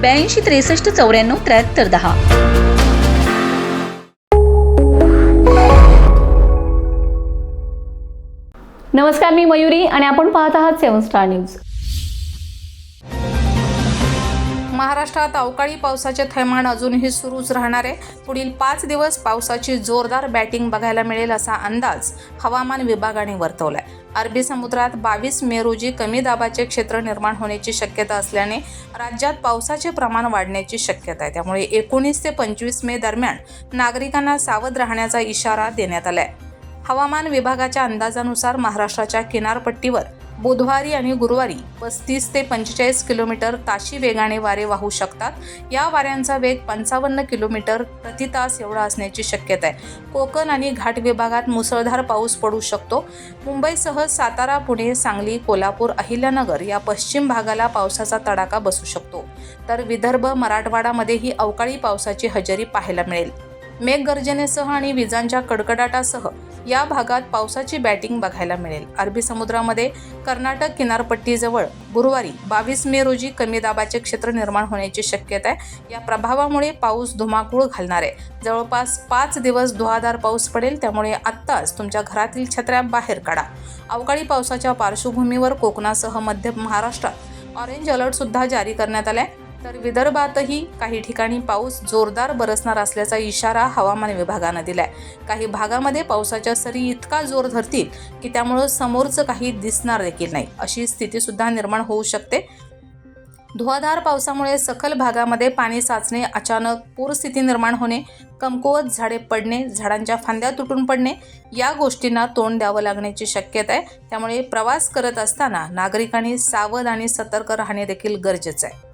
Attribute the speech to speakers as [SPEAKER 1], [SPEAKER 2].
[SPEAKER 1] ब्याऐंशी त्रेसष्ट चौऱ्याण्णव त्र्याहत्तर दहा.
[SPEAKER 2] नमस्कार मी मयुरी आणि आपण पाहत आहात सेवन स्टार न्यूज.
[SPEAKER 3] महाराष्ट्रात अवकाळी पावसाचे थैमान अजूनही सुरूच राहणार आहे. पुढील पाच दिवस पावसाची जोरदार बॅटिंग बघायला मिळेल असा अंदाज हवामान विभागाने वर्तवलाय. अरबी समुद्रात बावीस मे रोजी कमी दाबाचे क्षेत्र निर्माण होण्याची शक्यता असल्याने राज्यात पावसाचे प्रमाण वाढण्याची शक्यता आहे. त्यामुळे एकोणीस ते पंचवीस मे दरम्यान नागरिकांना सावध राहण्याचा इशारा देण्यात आलाय. हवामान विभागाच्या अंदाजानुसार महाराष्ट्राच्या किनारपट्टीवर बुधवारी आणि गुरुवारी पस्तीस ते पंचेचाळीस किलोमीटर ताशी वेगाने वारे वाहू शकतात. या वाऱ्यांचा वेग पंचावन्न किलोमीटर प्रति तास एवढा असण्याची शक्यता आहे. कोकण आणि घाट विभागात मुसळधार पाऊस पडू शकतो. मुंबईसह सातारा पुणे सांगली कोल्हापूर अहिल्यानगर या पश्चिम भागाला पावसाचा तडाखा बसू शकतो. तर विदर्भ मराठवाडामध्येही अवकाळी पावसाची हजेरी पाहायला मिळेल. मेघगर्जनेसह आणि विजांच्या कडकडाटासह या भागात पावसाची बॅटिंग बघायला मिळेल. अरबी समुद्रामध्ये कर्नाटक किनारपट्टीजवळ गुरुवारी बावीस मे रोजी कमी दाबाचे क्षेत्र निर्माण होण्याची शक्यता आहे. या प्रभावामुळे पाऊस धुमाकूळ घालणार आहे. जवळपास पाच दिवस धुवाधार पाऊस पडेल त्यामुळे आत्ताच तुमच्या घरातील छत्र्या बाहेर काढा. अवकाळी पावसाच्या पार्श्वभूमीवर कोकणासह मध्य महाराष्ट्रात ऑरेंज अलर्ट सुद्धा जारी करण्यात आलाय. तर विदर्भातही काही ठिकाणी पाऊस जोरदार बरसणार असल्याचा इशारा हवामान विभागानं दिलाय. काही भागामध्ये पावसाच्या सरी इतका जोर धरतील की त्यामुळं समोरचं काही दिसणार देखील नाही. अशी स्थिती सुद्धा निर्माण होऊ शकते. धुवाधार पावसामुळे सखल भागामध्ये पाणी साचणे अचानक पूरस्थिती निर्माण होणे कमकुवत झाडे पडणे झाडांच्या फांद्या तुटून पडणे या गोष्टींना तोंड द्यावं लागण्याची शक्यता आहे त्यामुळे प्रवास करत असताना नागरिकांनी सावध आणि सतर्क राहणे देखील गरजेचं आहे.